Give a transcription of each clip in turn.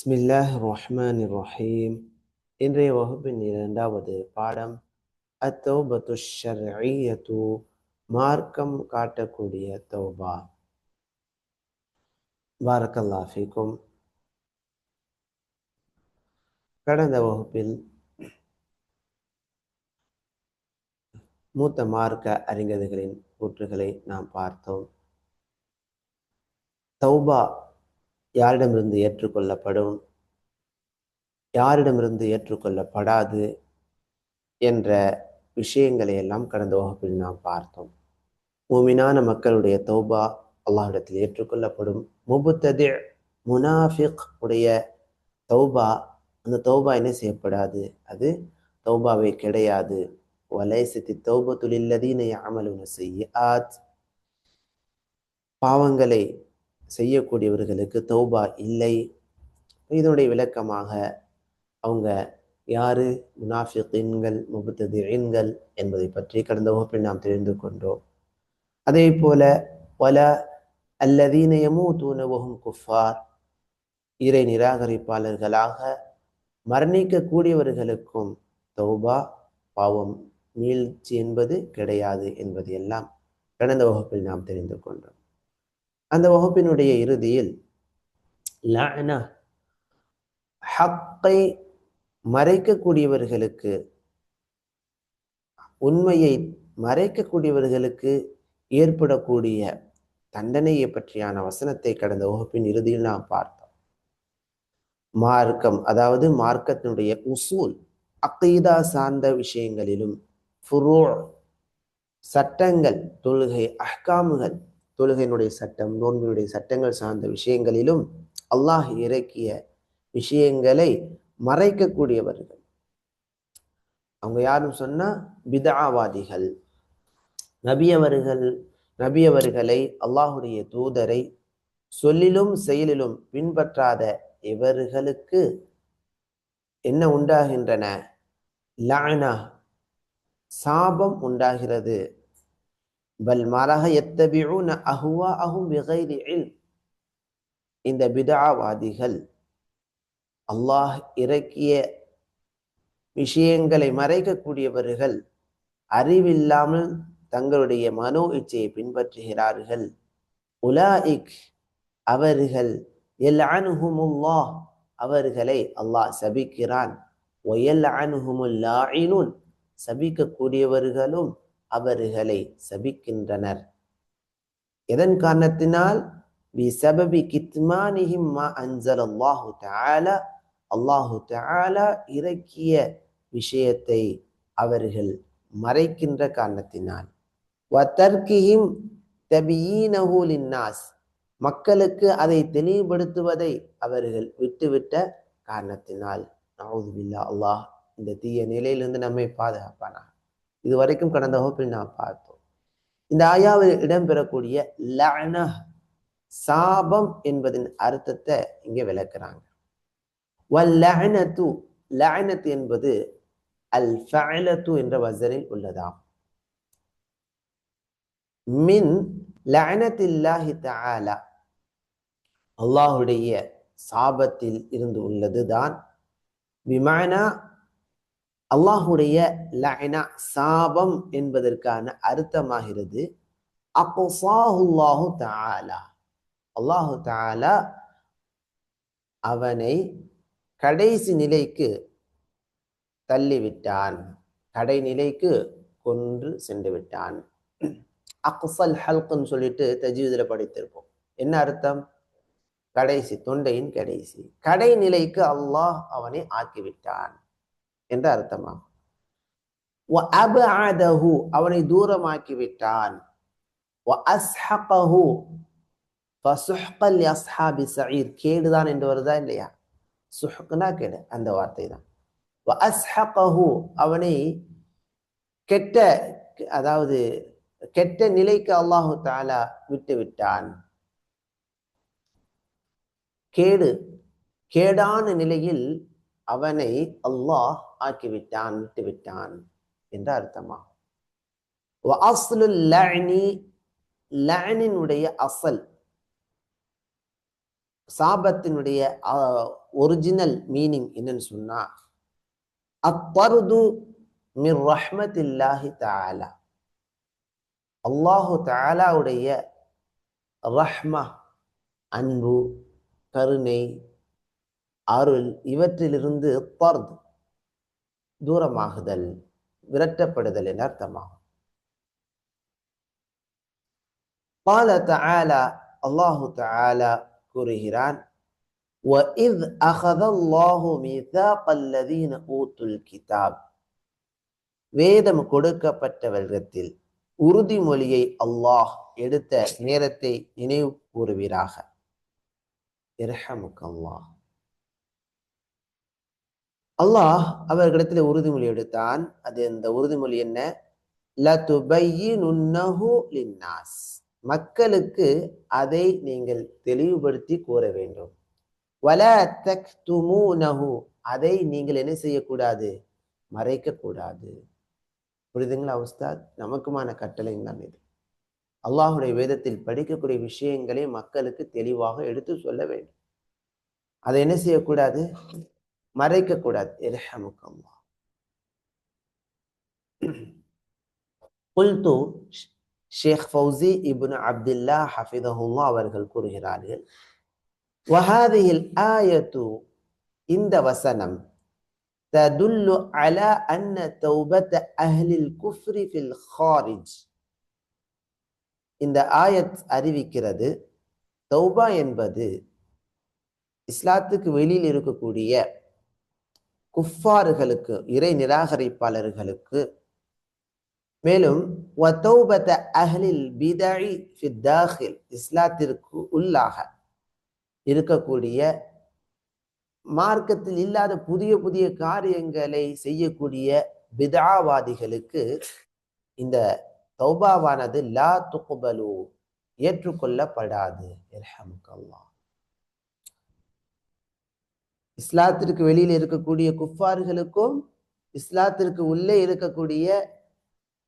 பிஸ்மில்லாஹ் ரஹ்மான் ரஹீம் இன்றைய வகுப்பின் இரண்டாவது பாடம் அத்தௌபத்து ஷர்ஈயத்து மார்க்கம் காட்டக்கூடிய தௌபா. பாரக்கல்லாஃபிக்கும் கடந்த வகுப்பில் மூத்த மார்க்க அறிஞர்களின் கூற்றுகளை நாம் பார்த்தோம். தௌபா யாரிடமிருந்து ஏற்றுக்கொள்ளப்படும்? யாரிடமிருந்து ஏற்றுக்கொள்ளப்படாது? என்ற விஷயங்களை எல்லாம் கடந்த வகுப்பில் நாம் பார்த்தோம். மூமினான மக்களுடைய தௌபா அல்லாஹிடத்தில் ஏற்றுக்கொள்ளப்படும். முபுத்ததி முனாஃபிக் உடைய தௌபா அந்த தௌபா என்ன செய்யப்படாது? அது தௌபாவே கிடையாது. வலைசத்தி தௌபத்துலில்லதீன அமலுன செய்ய பாவங்களை செய்யக்கூடியவர்களுக்கு தௌபா இல்லை. இதனுடைய விளக்கமாக அவங்க யாரு? முனாஃபிகீன்கள் முபத்ததீன்கள் என்பதை பற்றி கடந்த வகுப்பில் நாம் தெரிந்து கொண்டோம். அதே போல பல அல்லதீனயமூ தூணவகும் குஃபார் இறை நிராகரிப்பாளர்களாக மரணிக்கக்கூடியவர்களுக்கும் தௌபா பாவம் மீழ்ச்சி என்பது கிடையாது என்பது எல்லாம் கடந்த வகுப்பில் நாம் தெரிந்து கொண்டோம். அந்த வகுப்பினுடைய இறுதியில் லானா ஹக்கை மறைக்கக்கூடியவர்களுக்கு உண்மையை மறைக்கக்கூடியவர்களுக்கு ஏற்படக்கூடிய தண்டனையை பற்றியான வசனத்தை கடந்த வகுப்பின் இறுதியில் நாம் பார்த்தோம். மார்க்கம் அதாவது மார்க்கத்தினுடைய உசூல் அக்கீதா சார்ந்த விஷயங்களிலும் ஃபுரூ சட்டங்கள் தொழுகை அஹ்காமுகள் தொழுகையினுடைய சட்டம் நோன்பினுடைய சட்டங்கள் சார்ந்த விஷயங்களிலும் அல்லாஹ் இறக்கிய விஷயங்களை மறைக்கக்கூடியவர்கள். அவங்க யாரும் சொன்னா பிதாவாதிகள் நபியவர்கள் நபியவர்களை அல்லாஹுடைய தூதரை சொல்லிலும் செயலிலும் பின்பற்றாத இவர்களுக்கு என்ன உண்டாகின்றன? லானா சாபம் உண்டாகிறது. பல் மாறாக எத்தபியூன அஹுவா அஹும் விகைரி இல் இந்த பிதாவாதிகள் அல்லாஹ் இறக்கிய விஷயங்களை மறைக்கக்கூடியவர்கள் அறிவில்லாமல் தங்களுடைய மனோ இச்சையை பின்பற்றுகிறார்கள். உலாஇக் அவர்கள் எல் அனுகுமுல்லாஹ் அவர்களை அல்லாஹ் சபிக்கிறான். ஒயல் அனுகுமுல்லாயினுன் சபிக்கக்கூடியவர்களும் அவர்களை சபிக்கின்றனர். எதன் காரணத்தினால்? பிசபபி கித்மானிஹிம் மா அன்சல் அல்லாஹு தாலா அல்லாஹு தாலா இறக்கிய விஷயத்தை அவர்கள் மறைக்கின்ற காரணத்தினால். வத்தர்கிஹிம் தபியீனஹூலின்னாஸ் மக்களுக்கு அதை தெளிவுபடுத்துவதை அவர்கள் விட்டுவிட்ட காரணத்தினால். நவுதுபில்லா அல்லாஹ் இந்த தீய நிலையிலிருந்து நம்மை பாதுகாப்பானா இது வரைக்கும் கடந்த வகுப்பில் நாம் பார்த்தோம். இந்த ஆயாவில் இடம்பெறக்கூடிய லஅன சாபம் என்பதன் அர்த்தத்தை இங்கே விளக்குறாங்க. வல்லஅனத்து என்பது அல் ஃபஅலத்து என்ற வசனில் உள்ளதாம். மின் லஅனத்தில்லாஹி தஆலா அல்லாஹுடைய சாபத்தில் இருந்து உள்ளதுதான். விமானா அல்லாஹுடைய லஅனா சாபம் என்பதற்கான அர்த்தமாகிறது. அக்ஸாஹுல்லாஹு தாலா அல்லாஹு தாலா அவனை கடைசி நிலைக்கு தள்ளிவிட்டான். கடைநிலைக்கு கொன்று சென்று விட்டான். அக்ஃபல் ஹல்குன்னு சொல்லிட்டு தஜீதில் படித்திருப்போம். என்ன அர்த்தம்? கடைசி தொண்டையின் கடைசி. கடைநிலைக்கு அல்லாஹ் அவனை ஆக்கிவிட்டான். என்று அர்த்தமாகும். அவனை தூரமாக்கி விட்டான் கேடுதான் என்று வருதா இல்லையா? சுஹ்னா கேடு அந்த வார்த்தை தான் அவனை கெட்ட அதாவது கெட்ட நிலைக்கு அல்லாஹு தாலா விட்டு விட்டான் கேடு கேடான நிலையில் அவனை அல்லாஹ் ஆக்கிவிட்டான் விட்டுவிட்டான் என்ற அர்த்தமாகும் லஅனினுடைய அசல் சாபத்தினுடைய ஒரிஜினல் மீனிங் என்னன்னு சொன்னா அப்பருது மிர் ரஹ்மத்தில்லாஹி தாலா அல்லாஹு தாலாவுடைய ரஹ்மா அன்பு கருணை அருள் இவற்றிலிருந்து பர்து தூரமாகுதல் விரட்டப்படுதல் என அர்த்தமாகும் قال تعالى الله تعالى கூறுகிறான் وَإِذْ أَخَذَ اللَّهُ مِيثَاقَ الَّذِينَ أُوتُوا الْكِتَابَ வேதம் கொடுக்கப்பட்டவர்களிடத்தில் உறுதிமொழியை அல்லாஹ் எடுத்த நேரத்தை நினைவு கூறுவீராக அல்லாஹ் அல்லாஹ் அவர்களிடத்தில் உறுதிமொழி எடுத்தான். அது இந்த உறுதிமொழி என்ன? லின்னாஸ். மக்களுக்கு அதை நீங்கள் தெளிவுபடுத்தி கூற வேண்டும். வல தக் தக்துமூனஹு. அதை நீங்கள் என்ன செய்யக்கூடாது? மறைக்க கூடாது புரியுதுங்களா உஸ்தாத்? நமக்குமான கட்டளை தான் இது. அல்லாஹுடைய வேதத்தில் படிக்கக்கூடிய விஷயங்களை மக்களுக்கு தெளிவாக எடுத்து சொல்ல வேண்டும். அதை என்ன செய்யக்கூடாது? மறைக்க கூடாது இரஹமுக்கல்லா குல்து ஷேக் ஃபௌசி இப்னு அப்துல்லா ஹஃபிதஹுல்லா அவர்கள் கூறுகிறார்கள் வஹாதிஹில் ஆயத்து இந்த வசனம் تدل على أن توبة أهل الكفر في الخارج இந்த ஆயத் அறிவிக்கிறது தௌபா என்பது இஸ்லாத்துக்கு வெளியில் இருக்கக்கூடிய குஃபாறுகளுக்கு இறை நிராகரிப்பாளர்களுக்கு. மேலும் அஹ்லில் பிதழி ஃபித்தாஹில் இஸ்லாத்திற்கு உள்ளாக இருக்கக்கூடிய மார்க்கத்தில் இல்லாத புதிய புதிய காரியங்களை செய்யக்கூடிய பிதாவாதிகளுக்கு இந்த தௌபாவானது லா துகுபலு ஏற்றுக்கொள்ளப்படாது. இஸ்லாத்திற்கு வெளியில் இருக்கக்கூடிய குஃபார்களுக்கும் இஸ்லாத்திற்கு உள்ளே இருக்கக்கூடிய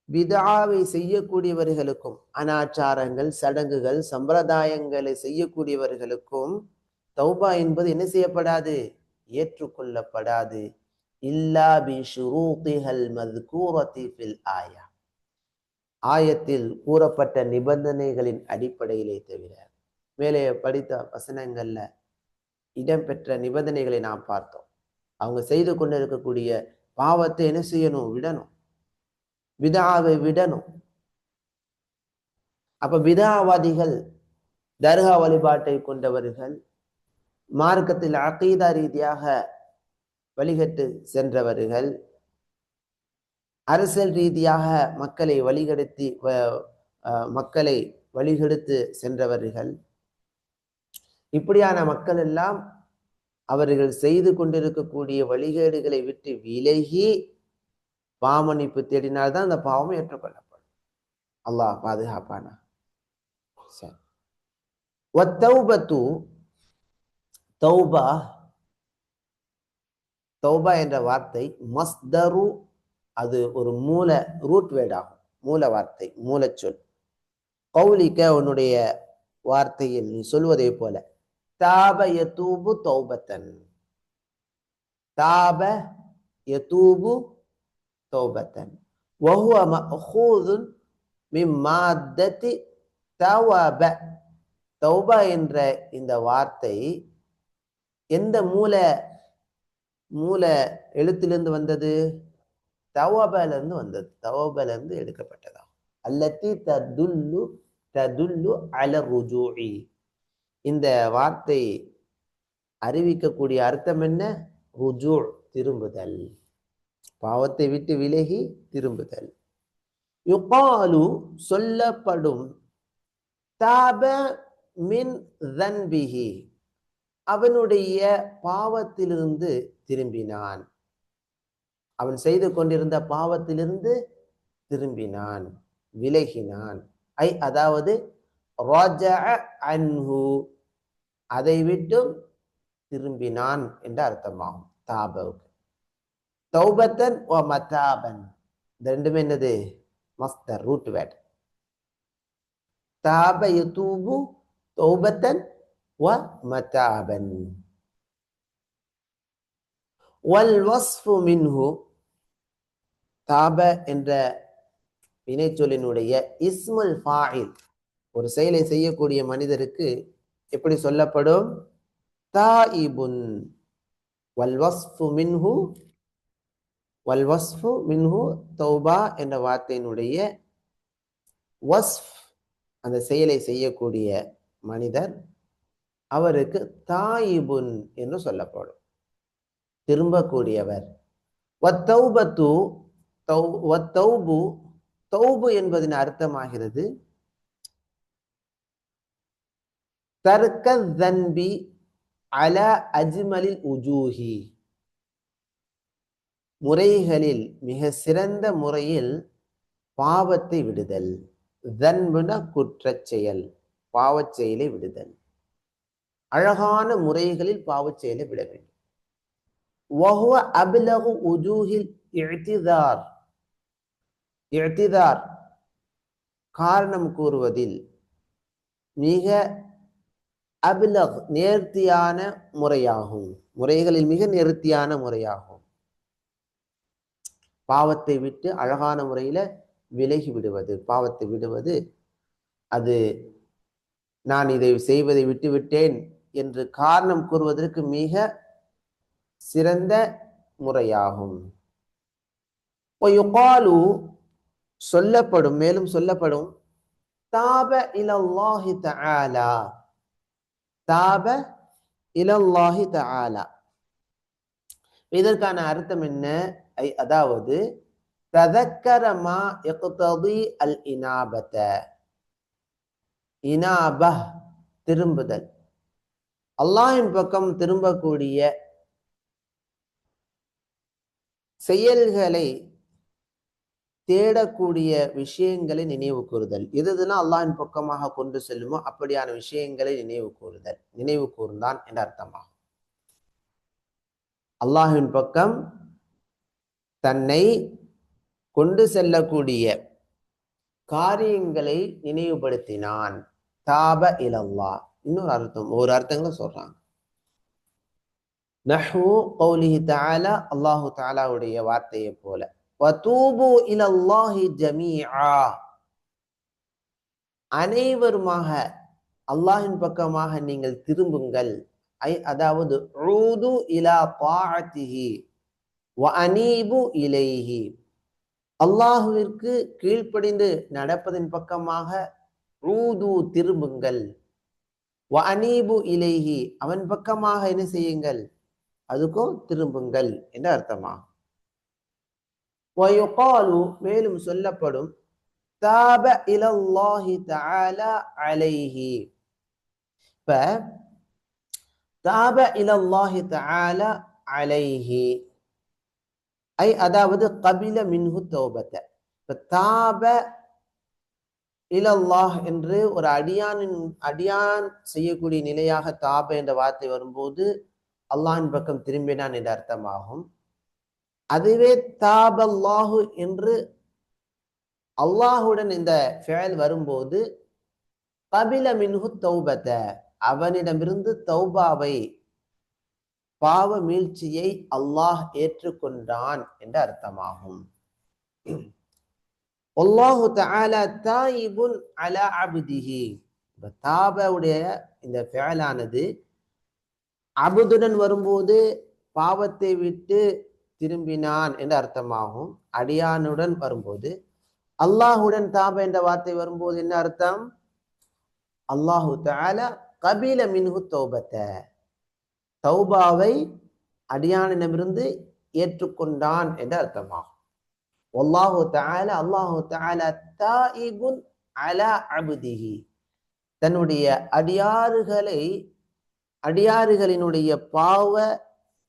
விதாவை செய்யக்கூடியவர்களுக்கும் அனாச்சாரங்கள் சடங்குகள் சம்பிரதாயங்களை செய்யக்கூடியவர்களுக்கும் தௌபா என்பது என்ன செய்யப்படாது? ஏற்றுக்கொள்ளப்படாது. இல்லா பி ஷுரூத்திஹல் மத்கூரத்தி ஃபில் ஆயா. ஆயத்தில் கூறப்பட்ட நிபந்தனைகளின் அடிப்படையிலே தவிர மேலே படித்த வசனங்கள்ல இடம்பெற்ற நிபந்தனைகளை நாம் பார்த்தோம். அவங்க செய்து கொண்டு இருக்கக்கூடிய பாவத்தை என்ன செய்யணும்? விடணும். விதாவை விடணும். அப்ப விதாவாதிகள் தர்கா வழிபாட்டை கொண்டவர்கள் மார்க்கத்தில் அகீதா ரீதியாக வழிகட்டு சென்றவர்கள் அரசியல் ரீதியாக மக்களை வழிகடுத்தி மக்களை வழிகெடுத்து சென்றவர்கள் இப்படியான மக்கள் எல்லாம் அவர்கள் செய்து கொண்டிருக்கக்கூடிய வழிகேடுகளை விட்டு விலகி பாமன்னிப்பு தேடினால்தான் அந்த பாவம் ஏற்றுக்கொள்ளப்படும். அல்லாஹ் பாதுகாப்பானா? சரி. தௌபா தௌபா என்ற வார்த்தை மஸ்தரு அது ஒரு மூல ரூட் வேர்ட் ஆகும். மூல வார்த்தை மூலச்சொல். கௌலிக்க உன்னுடைய வார்த்தையில் நீ சொல்வதை போல தாப யதூபு தௌபத்தன் தாப யதூபு தௌபத்தன் وهو مأخوذ من مادة تواب தௌபா என்ற இந்த வார்த்தை எந்த மூல மூல எழுத்திலிருந்து வந்தது தவபல இருந்து வந்தது தவபல இருந்து எடுக்கப்பட்டதா அல்லத்தி ததுல்லு ததுல்லு அல ருஜூஇ இந்த வார்த்தை அறிவிக்கக்கூடிய அர்த்தம் என்ன? ருஜூ திரும்புதல். பாவத்தை விட்டு விலகி திரும்புதல். யுகாலு சொல்லப்படும் தாப மின் தன்பிஹி அவனுடைய பாவத்திலிருந்து திரும்பினான். அவன் செய்து கொண்டிருந்த பாவத்திலிருந்து திரும்பினான் விலகினான். ஐ அதாவது அன்ஹு அதை விட்டும் திரும்பினான் என்று அர்த்தமாகும். தாபவுக்கு. தௌபத்தன் ஓ மதாபன். இது ரெண்டுமே என்னது? மஸ்தர் ரூட் வேட் தாப யுதூபு தௌபத்தன் ஓ மத்தாபன் வல் வஸ்ஃபு மின்ஹு. தாப என்ற வினைச்சொல்லினுடைய இஸ்முல் ஃபாயில். ஒரு செயலை செய்யக்கூடிய மனிதருக்கு எப்படி சொல்லப்படும்? தாயிபுன். வல்வஸ்ஃபு மின்ஹு வல்வஸ்ஃபு மின்ஹு தௌபா என்ற வார்த்தையினுடைய வஸ்ஃப் அந்த செயலை செய்யக்கூடிய மனிதர் அவருக்கு தாயிபுன் என்று சொல்லப்படும். திரும்பக்கூடியவர். வத்தௌபத்து தௌ வத்தௌபு தௌபு என்பதின் அர்த்தமாகிறது. தர்க்க தன்பி அல அஜ்மலில் உஜூஹி முறைகளில் மிக சிறந்த முறையில் பாவத்தை விடுதல் தன்புன குற்றச் செயல் பாவச் செயலை விடுதல் அழகான முறைகளில் பாவச் செயலை விட வேண்டும் வஹுவ அபிலகு உஜூஹில் இழ்த்திதார் எழுத்திதார் காரணம் கூறுவதில் மிக அபிலக் நேர்த்தியான முறையாகும். முறைகளில் மிக நேர்த்தியான முறையாகும். பாவத்தை விட்டு அழகான முறையில விலகி விடுவது. பாவத்தை விடுவது அது நான் இதை செய்வதை விட்டுவிட்டேன் என்று காரணம் கூறுவதற்கு மிக சிறந்த முறையாகும். ஒயுகாலு சொல்லப்படும் மேலும் சொல்லப்படும் தாப இலல்லாஹி தஆலா தாப இலல்லாஹி தஆலா. இதற்கான அர்த்தம் என்ன? அதாவது ததக்கரமா மா அல் இனாபத. இனாப திரும்புதல். அல்லாஹின் பக்கம் திரும்பக்கூடிய செயல்களை தேடக்கூடிய விஷயங்களை நினைவு கூறுதல். எது அல்லாஹின் பக்கமாக கொண்டு செல்லுமோ அப்படியான விஷயங்களை நினைவு கூறுதல். நினைவு கூர்ந்தான் என்ற அர்த்தமாகும். அல்லாஹின் பக்கம் தன்னை கொண்டு செல்லக்கூடிய காரியங்களை நினைவுபடுத்தினான். தாப இலல்லா இன்னொரு அர்த்தம் ஒரு அர்த்தங்களை சொல்றாங்க. நஹ்வு கௌலிஹி தாலா அல்லாஹு தாலாவுடைய வார்த்தையை போல. வதூபு இலல்லாஹி ஜமீஆ. அனைவருமாக அல்லாஹின் பக்கமாக நீங்கள் திரும்புங்கள். ஐ அதாவது ரூது இலா தாஅத்திஹி வ அனீபு இலைஹி. அல்லாஹுவிற்கு கீழ்ப்படிந்து நடப்பதன் பக்கமாக ரூது திரும்புங்கள். வ அனீபு இலைஹி. அவன் பக்கமாக என்ன செய்யுங்கள்? அதுக்கும் திரும்புங்கள் என்று அர்த்தமாகும் வயுகாலு மேலும் சொல்லப்படும் தாப இலல்லாஹி தஆலா அலைஹி. இப்ப தாப இலல்லாஹி தஆலா அலைஹி. ஐ அதாவது கபில மின்ஹு தௌபத இப்ப தாப இலல்லாஹ் என்று ஒரு அடியானின் அடியான் செய்யக்கூடிய நிலையாக தாப என்ற வார்த்தை வரும்போது அல்லாஹின் பக்கம் திரும்பினான் என்று அர்த்தமாகும் அதுவே தாபல்லாஹு என்று அல்லாஹுடன் இந்த ஃபெயல் வரும்போது கபில மின்ஹு தௌபத அவனிடமிருந்து தௌபாவை பாவ மீழ்ச்சியை அல்லாஹ் ஏற்றுக்கொண்டான் என்ற அர்த்தமாகும். அல்லாஹு தஆலா தாயிபுன் அலா அபுதிஹி. இப்ப தாபவுடைய இந்த ஃபேலானது அபுதுடன் வரும்போது பாவத்தை விட்டு திரும்பினான் என்று அர்த்தமாகும். அடியானுடன் வரும்போது. அல்லாஹுடன் தாப என்ற வார்த்தை வரும்போது என்ன அர்த்தம்? அல்லாஹு தால கபீல மின்ஹு தௌபத்த. தௌபாவை அடியானிடமிருந்து ஏற்றுக்கொண்டான் என்று அர்த்தமாகும். வல்லாஹு தால அல்லாஹு தால தாயிபுன் அல அபுதிஹி. தன்னுடைய அடியாறுகளை அடியாறுகளினுடைய பாவ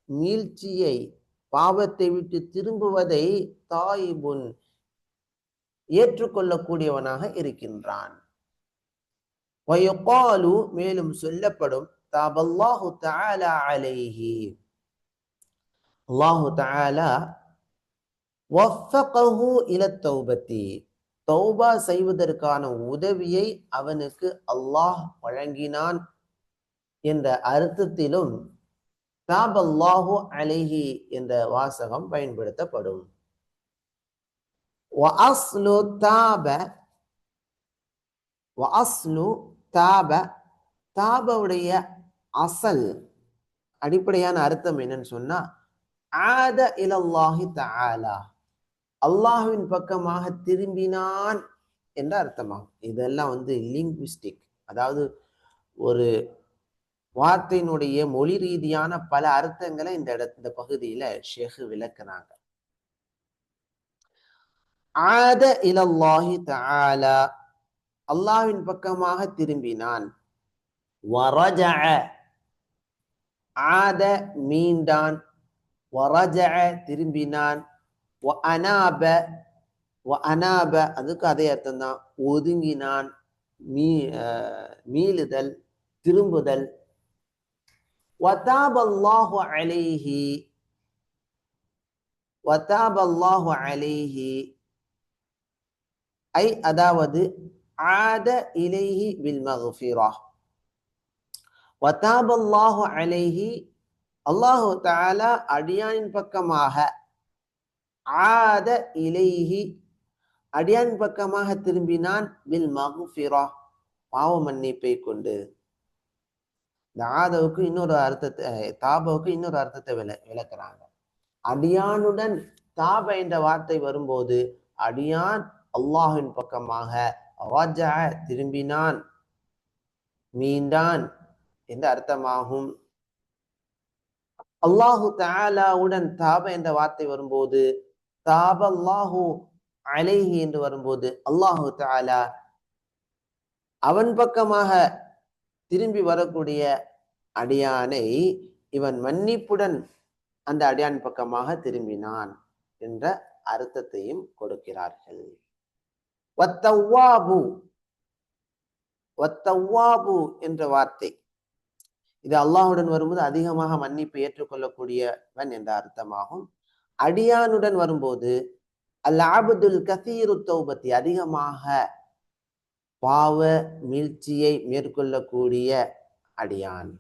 மீழ்ச்சியை பாவத்தை விட்டு திரும்புவதை தாயிபுன் ஏற்றுக்கொள்ளக்கூடியவனாக இருக்கின்றான். மேலும் சொல்லப்படும் தாபல்லாஹு தாலா அலைஹி. அல்லாஹு தாலா வஃபகஹு இல தௌபத்தி. தௌபா செய்வதற்கான உதவியை அவனுக்கு அல்லாஹ் வழங்கினான் என்ற அர்த்தத்திலும் தாபல்லாஹு அலிஹி என்ற வாசகம் பயன்படுத்தப்படும். வஅஸ்லு தாப வஅஸ்லு தாப தாபவுடைய அசல் அடிப்படையான அர்த்தம் என்னன்னு சொன்னா ஆத இலல்லாஹி தஆலா. அல்லாஹ்வின் பக்கமாக திரும்பினான் என்ற அர்த்தமாகும். இதெல்லாம் வந்து லிங்குவிஸ்டிக் அதாவது ஒரு வார்த்தையினுடைய மொழி ரீதியான பல அர்த்தங்களை இந்த இட இந்த பகுதியில ஷேக் விளக்குறாங்க ஆத இலல்லாஹி தாலா அல்லாவின் பக்கமாக திரும்பினான். வரஜ ஆத மீண்டான். வரஜ திரும்பினான். அனாப. வ அனாப அதுக்கு அதே அர்த்தம் தான் ஒதுங்கினான். மீ அஹ் மீளுதல் திரும்புதல். وتاب الله عليه وتاب الله عليه ஐ அதாவது ஆத இலைஹி பில் மக்ஃபிரா வதாப அல்லாஹு அலைஹி அல்லாஹு தஆலா அடியானின் பக்கமாக ஆத இலைஹி அடியான் பக்கமாக திரும்பினான் பில் மக்ஃபிரா பாவ மன்னிப்பை கொண்டு இந்த ஆதவுக்கு இன்னொரு அர்த்தத்தை தாபவுக்கு இன்னொரு அர்த்தத்தை விள விளக்குறாங்க. அடியானுடன் தாப என்ற வார்த்தை வரும்போது அடியான் அல்லாஹின் பக்கமாக ராஜா திரும்பினான் மீண்டான் என்ற அர்த்தமாகும். அல்லாஹு தாலாவுடன் தாப என்ற வார்த்தை வரும்போது தாப அல்லாஹு அலைஹி என்று வரும்போது அல்லாஹு தாலா அவன் பக்கமாக திரும்பி வரக்கூடிய அடியானை இவன் மன்னிப்புடன் அந்த அடியான் பக்கமாக திரும்பினான் என்ற அர்த்தத்தையும் கொடுக்கிறார்கள். வத்தவ்வாபு வத்தவ்வாபு என்ற வார்த்தை. இது அல்லாஹுடன் வரும்போது அதிகமாக மன்னிப்பு ஏற்றுக்கொள்ளக்கூடியவன் என்ற அர்த்தமாகும். அடியானுடன் வரும்போது அல் ஆபுதுல் கசீரு தௌபத்தி அதிகமாக பாவ மீழ்ச்சியை மேற்கொள்ளக்கூடிய அடியான்.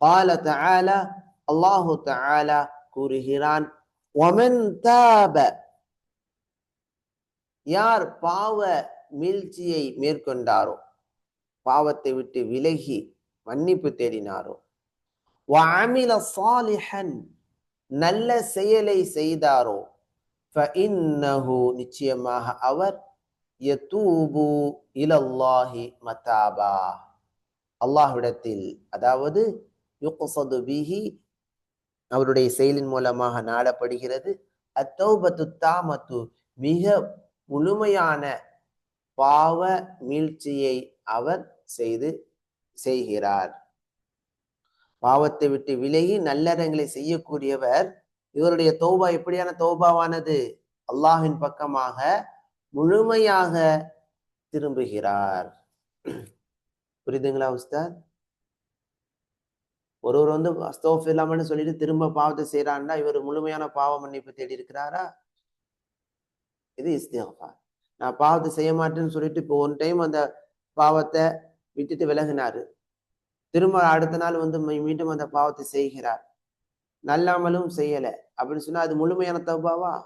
பால தஆலா அல்லாஹு தாலா கூறுகிறான் ஒமன் யார் பாவ மீழ்ச்சியை மேற்கொண்டாரோ பாவத்தை விட்டு விலகி மன்னிப்பு தேடினாரோ வாமில சாலிஹன் நல்ல செயலை செய்தாரோ நிச்சயமாக அவர் யதூபு இலல்லாஹி மதாபா. அல்லாஹ்விடத்தில் அதாவது யுக்சது பிஹி அவருடைய செயலின் மூலமாக நாடப்படுகிறது. அத்தௌபத்து தாமத்து மிக முழுமையான பாவ மீழ்ச்சியை அவர் செய்து செய்கிறார். பாவத்தை விட்டு விலகி நல்லறங்களை செய்யக்கூடியவர் இவருடைய தௌபா எப்படியான தௌபாவானது? அல்லாஹின் பக்கமாக முழுமையாக திரும்புகிறார். புரியுதுங்களா உஸ்தாத்? ஒருவர் வந்து அஸ்தோஃப் இல்லாமன்னு சொல்லிட்டு திரும்ப பாவத்தை செய்யறான்னா இவர் முழுமையான பாவ மன்னிப்பு தேடி இருக்கிறாரா இது இஸ்திஃபார் நான் பாவத்தை செய்ய மாட்டேன்னு சொல்லிட்டு இப்போ ஒன் டைம் அந்த பாவத்தை விட்டுட்டு விலகினாரு. திரும்ப அடுத்த நாள் வந்து மீண்டும் அந்த பாவத்தை செய்கிறார். நல்லாமலும் செய்யலை. அப்படின்னு சொன்னா அது முழுமையான தௌபாவா?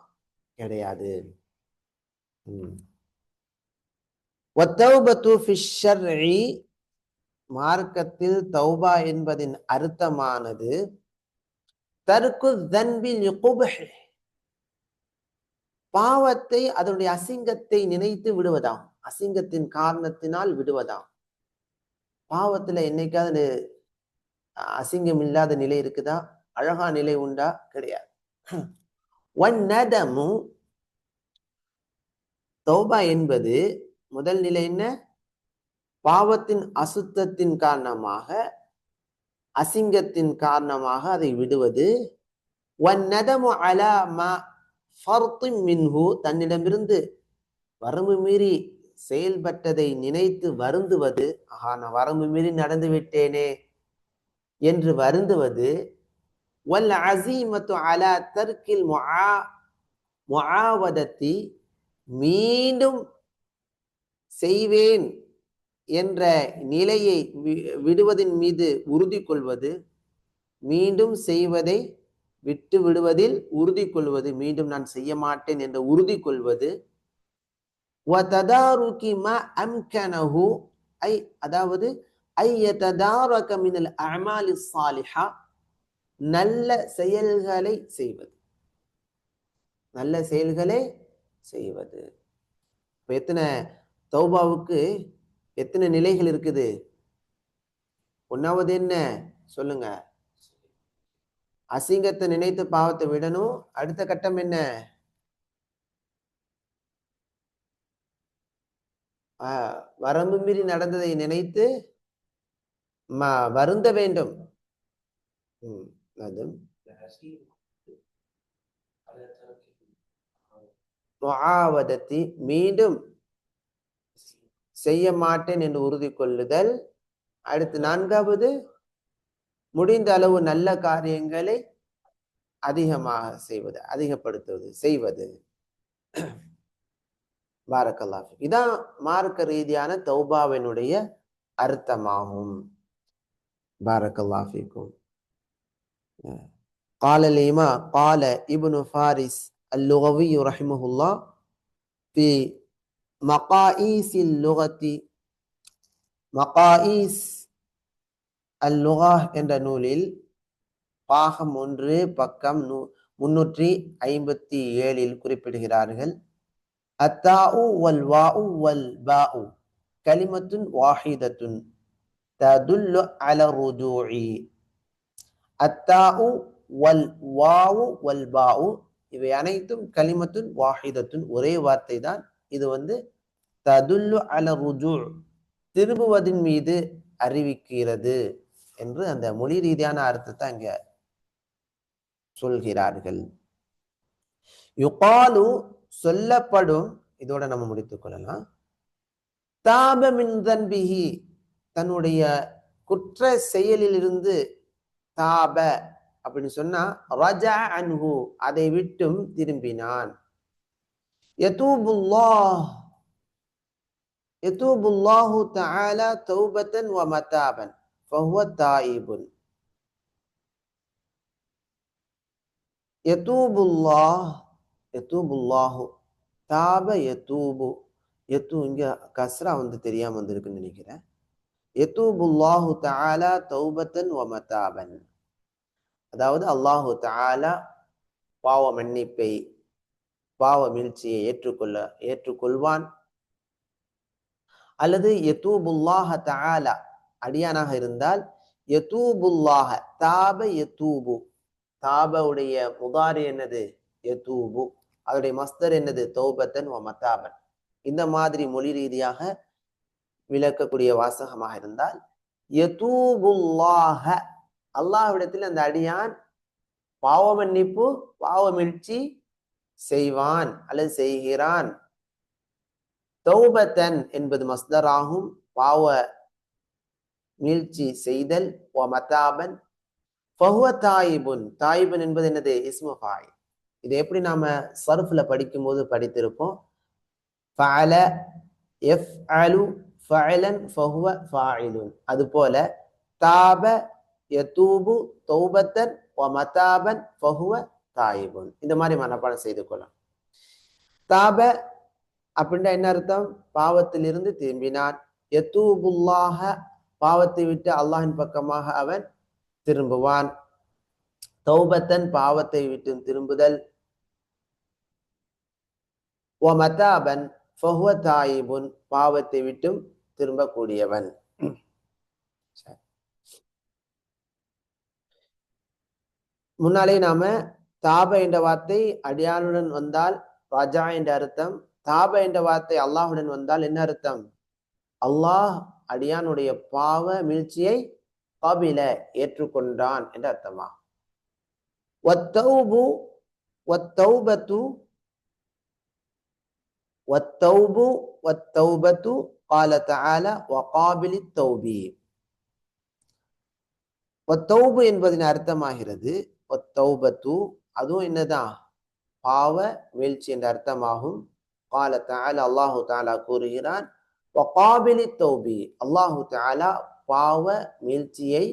கிடையாது ம். வத்தௌபத்து ஃபி ஷர்இ மார்க்கத்தில் தௌபா என்பதின் அர்த்தமானது தற்கு பாவத்தை அதனுடைய அசிங்கத்தை நினைத்து விடுவதாம். அசிங்கத்தின் காரணத்தினால் விடுவதாம். பாவத்துல என்னைக்காவது அசிங்கம் இல்லாத நிலை இருக்குதா? அழகா நிலை உண்டா? கிடையாது. வன்னதமு தௌபா என்பது முதல் நிலை என்ன? பாவத்தின் அசுத்தத்தின் காரணமாக அசிங்கத்தின் காரணமாக அதை விடுவது. அலா மின்ஹு தன்னிடமிருந்து வரம்பு மீறி செயல்பட்டதை நினைத்து வருந்துவது. ஆஹா நான் வரம்பு மீறி நடந்து விட்டேனே என்று வருந்துவது. வல் அசீமத்து அலா தர்க்கில் முஆவதத்தி மீண்டும் செய்வேன் என்ற நிலையை விடுவதின் மீது உறுதி கொள்வது மீண்டும் செய்வதை விட்டு விடுவதில் உறுதி கொள்வது மீண்டும் நான் செய்ய மாட்டேன் என்று உறுதி கொள்வது ஐ அதாவது நல்ல செயல்களை செய்வது. நல்ல செயல்களை செய்வது. எத்தனை தௌபாவுக்கு எத்தனை நிலைகள் இருக்குது? ஒன்னாவது என்ன? சொல்லுங்க. அசிங்கத்தை நினைத்து பாவத்தை விடணும். அடுத்த கட்டம் என்ன? வரம்பு மீறி நடந்ததை நினைத்து வருந்த வேண்டும். அது மீண்டும் செய்ய மாட்டேன் என்று உறுதி கொள்ளுதல் அடுத்து நான்காவது முடிந்த அளவு நல்ல காரியங்களை அதிகமாக செய்வது அதிகப்படுத்துவது செய்வது பாரக்கல்லாஃபி இதான் மார்க்க ரீதியான தௌபாவினுடைய அர்த்தமாகும் பாரக்கல்லாஃபிக்கும் قال الإمام قال ابن فارس اللغوي رحمه الله في مقاييس اللغة மகாயிஸ் அல்லுகா என்ற நூலில் பாகம் ஒன்று பக்கம் நூ முன்னூற்றி ஐம்பத்தி ஏழில் குறிப்பிடுகிறார்கள் அத்தாஉ வல் வாஉ வல் பாஉ கலிமத்துன் வாஹிதத்துன் ததுல்லு அல ருஜூஇ அத்தாஉ வல் வாவு வல் பாஉ இவை அனைத்தும் கலிமத்துன் வாஹிதத்துன் ஒரே வார்த்தை தான் இது வந்து ததுல்லு அல ருஜு திரும்புவதின் மீது அறிவிக்கிறது என்று அந்த மொழி ரீதியான அர்த்தத்தை அங்க சொல்கிறார்கள். யுகாலு சொல்லப்படும் இதோட நம்ம முடித்துக் கொள்ளலாம். தாப தன்னுடைய குற்ற செயலிலிருந்து தாப அப்படின்னு சொன்னா ரஜா அன்ஹு அதை விட்டும் திரும்பினான் யதூபுல்லாஹ் யதூபுல்லாஹு தஆலா தௌபத்தன் வ மதாபன் ஃபஹுவ தாயிபுன் யதூபுல்லாஹ் யதூபுல்லாஹு தாப யதூபு எத்து இங்கே கஸ்ரா வந்து தெரியாமல் வந்திருக்குன்னு நினைக்கிறேன் எத்தூபுல்லாஹு தஆலா தௌபத்தன் வ மதாபன் அதாவது அல்லாஹு தாலா பாவ மன்னிப்பை பாவ மீழ்ச்சியை ஏற்றுக்கொள்ள ஏற்றுக்கொள்வான். அல்லது யத்தூபுல்லாஹ தாலா அடியானாக இருந்தால் யத்தூபுல்லாஹ தாப யதூபு. தாபவுடைய முதாரி என்னது? யதூபு. அதோடைய மஸ்தர் என்னது? தௌபத்தன் வ மத்தாபன் இந்த மாதிரி மொழி ரீதியாக விளக்கக்கூடிய வாசகமாக இருந்தால் யதூபுல்லாஹ அல்லாஹ்விடத்தில் அந்த அடியான் பாவ மன்னிப்பு பாவ மீழ்ச்சி செய்வான் அல்லது செய்கிறான். தௌபத்தன் என்பது மஸ்தராகும். பாவ மீழ்ச்சி செய்தல். ஓ மத்தாபன் ஃபஹுவ தாயிபுன். தாயிபுன் என்பது என்னது? இஸ்மு ஃபாய் இது எப்படி நாம சர்ஃப்ல படிக்கும்போது படித்திருப்போம்? ஃபஅல எஃப்அலு ஃபஅலன் ஃபஹுவ ஃபாயிலுன். அது போல தாப யதூபு தௌபத்தன் வ மதாபன் ஃபஹுவ தாயிபுன். இந்த மாதிரி மனப்பாடம் செய்து கொள்ளலாம். தாப அப்படின்னா என்ன அர்த்தம்? பாவத்திலிருந்து திரும்பினான். யத்தூபுல்லாஹ பாவத்தை விட்டு அல்லாஹின் பக்கமாக அவன் திரும்புவான். தௌபத்தன் பாவத்தை விட்டு திரும்புதல். ஓ மதாபன் ஃபஹுவ தாயிபுன் பாவத்தை விட்டும் திரும்பக்கூடியவன். முன்னாலே நாம தாப என்ற வார்த்தை அடியானுடன் வந்தால் ராஜா என்ற அர்த்தம் தாப என்ற வார்த்தை அல்லாஹுடன் வந்தால் என்ன அர்த்தம் அல்லாஹ் அடியானுடைய பாவ மீழ்ச்சியை கபில ஏற்றுக்கொண்டான் என்ற அர்த்தமா வத்தௌபு வத்தௌபத்து வத்தௌபு வத்தௌபத்து قال تعالى وقابل التوبي வத்தௌபு என்பதின் அர்த்தமாகிறது தௌபத்து அதுவும் என்னதான் பாவ வீழ்ச்சி என்ற அர்த்தமாகும். கால தால அல்லாஹு தாலா கூறுகிறான் தௌபி அல்லாஹு தாலா பாவ மீழ்ச்சியை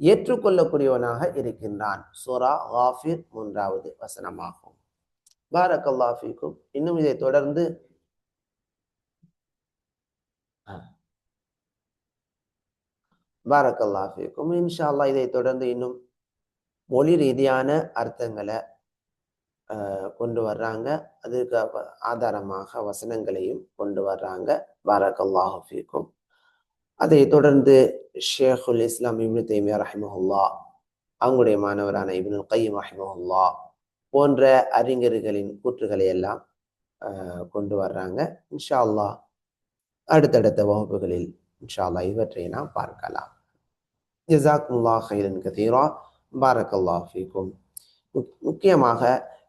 ஏற்றுக்கொள்ளக்கூடியவனாக இருக்கின்றான். சுரா ஹாஃபிர் மூன்றாவது வசனமாகும். பாரக் அல்லாஃபிக்கும் இன்னும் இதை தொடர்ந்து பாரக் அல்லாஃபிக்கும் இன்ஷா அல்லா இதை தொடர்ந்து இன்னும் மொழி ரீதியான அர்த்தங்களை கொண்டு வர்றாங்க. அதுக்கு ஆதாரமாக வசனங்களையும் கொண்டு வர்றாங்க. பாரக் அதை தொடர்ந்து ஷேகுல் இஸ்லாம் இப்னு தைமியா ரஹிமஹுல்லா அவங்களுடைய மாணவரான இப்னுல் கையம் ரஹிமஹுல்லா போன்ற அறிஞர்களின் கூற்றுகளை எல்லாம் கொண்டு வர்றாங்க. இன்ஷா அல்லா அடுத்தடுத்த வகுப்புகளில் இன்ஷா அல்லா இவற்றை நாம் பார்க்கலாம். ஜசாக்குல்லா ஹைரன் கதீரா. பாரக் ஃபீக்கும். முக்கியமாக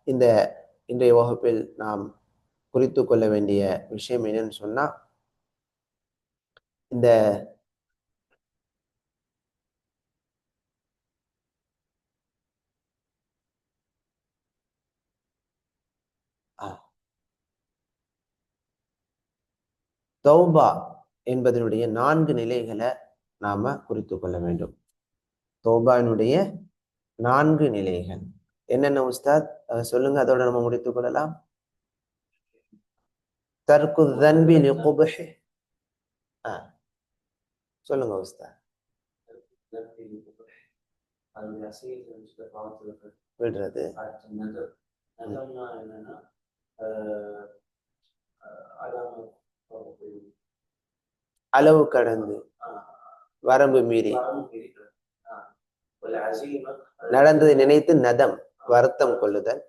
இந்த இன்றைய வகுப்பில் நாம் குறித்து கொள்ள வேண்டிய விஷயம் என்னன்னு சொன்னா இந்த தௌபா என்பதனுடைய நான்கு நிலைகளை நாம குறித்து கொள்ள வேண்டும். தௌபாவினுடைய நான்கு நிலைகள். என்னென்ன உஸ்தாத்? சொல்லுங்க அதோட நம்ம முடித்துக் கொள்ளலாம். தர்க்கு தன்பி லிகுபஹி சொல்லுங்க உஸ்தாத். விடுறது. அளவு கடந்து வரம்பு மீறி. நடந்ததை நினைத்து நதம் வருத்தம் கொள்ளுதல்.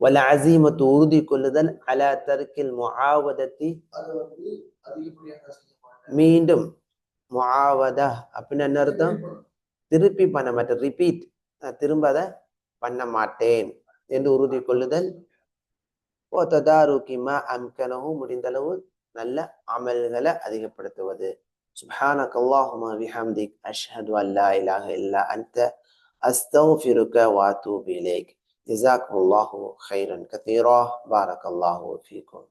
வல அசீமத்து உறுதி கொள்ளுதல் அல தருக்கில் முஆவதத்தி. மீண்டும் முஆவதா அப்படின்னு என்ன அர்த்தம்? திருப்பி பண்ண மாட்டேன் ரிப்பீட் திரும்ப அதை பண்ண மாட்டேன் என்று உறுதி கொள்ளுதல். ஓ ததாருக்கிமா முடிந்த முடிந்தளவு நல்ல அமல்களை அதிகப்படுத்துவது. سبحانك اللهم بحمدك أشهد أن لا إله إلا أنت أستغفرك وأتوب إليك. جزاكم الله خيرا كثيرا. بارك الله فيكم.